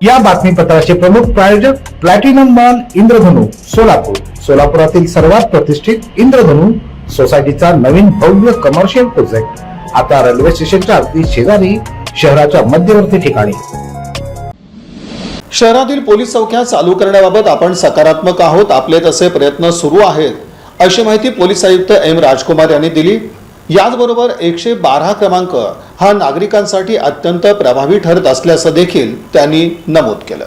या बातमीपत्राचे प्रमुख प्रायोजक प्लॅटिनम मॉल इंद्रधनु सोलापूर. सोलापुरातील सर्वात प्रतिष्ठित इंद्रधनु सोसायटीचा नवीन भव्य कमर्शियल प्रोजेक्ट आता रेल्वे स्टेशनच्या अगदी शेजारी शहराच्या मध्यवर्ती ठिकाणी. शहरातील पोलीस चौक्या चालू करण्याबाबत आपण सकारात्मक आहोत. आपले तसे प्रयत्न सुरू आहेत. अशी माहिती पोलीस आयुक्त एम राजकुमार यांनी दिली. याचबरोबर एकशे बारा क्रमांक हा नागरिकांसाठी अत्यंत प्रभावी ठरत असल्याचं देखील त्यांनी नमूद केलं.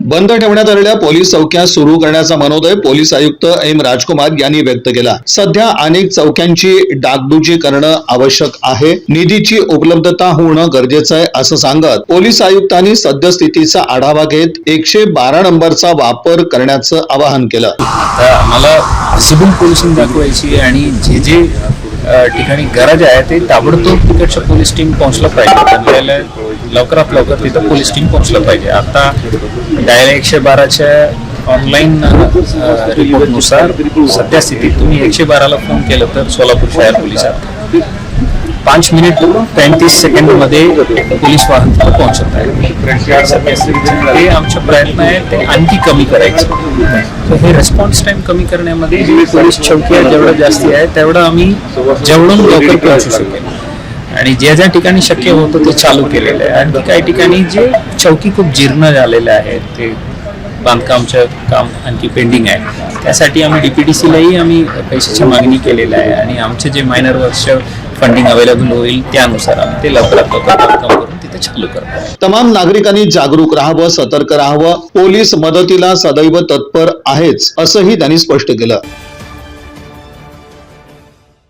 बंद ठेवण्यात आलेल्या पोलीस चौक्या सुरू करण्याचा मनोदय पोलीस आयुक्त एम राजकुमार यांनी व्यक्त केला. सध्या अनेक चौक्यांची डागडुजी करणं आवश्यक आहे. निधीची उपलब्धता होणं गरजेचं आहे असं सांगत पोलीस आयुक्तांनी सद्यस्थितीचा आढावा घेत एकशे बारा नंबरचा वापर करण्याचं आवाहन केलं. मला आम्हाला सिव्हिल पोलिसिंग दाखवायची आणि जे जे ठिकाणी गरज आहे ते ताबडतोब तिकडच्या पोलीस टीम पोहोचलं पाहिजे. आपल्याला लवकरात लवकर तिथं पोलीस टीम पोहोचलं पाहिजे. आता डायल एकशे बाराच्या ऑनलाईन रिपोर्टनुसार सध्या स्थितीत तुम्ही एकशे बाराला फोन केलं तर सोलापूर शहर पोलिसात. पाच मिनिट पैंतीस सेकंडमध्ये पोलीस वाहन तिथं पोहोचत आहे हे आमचा प्रयत्न आहे ते आणखी कमी करायचे. तर हे रिस्पॉन्स टाइम कमी करण्यामध्ये पोलीस चौकी जेवढं जास्ती आहे तेवढं आम्ही जेवढून लवकर पोहोचू शकेल. आणि ज्या ज्या ठिकाणी शक्य होतं ते चालू केलेलं आहे. आणखी काही ठिकाणी जे चौकी खूप जीर्ण झालेल्या आहे ते बांधकामचं काम आणखी पेंडिंग आहे. त्यासाठी आम्ही डीपीडीसीलाही आम्ही पैशाची मागणी केलेली आहे आणि आमचे जे मायनर वर्ष फंडिंग अवेलेबल होईल त्यानुसार आम्ही ते लवकरात लवकर बांधकाम करून तिथे चालू करतो तमाम नागरिकांनी जागरूक राहावं सतर्क राहावं. पोलीस मदतीला सदैव तत्पर आहेच असंही त्यांनी स्पष्ट केलं.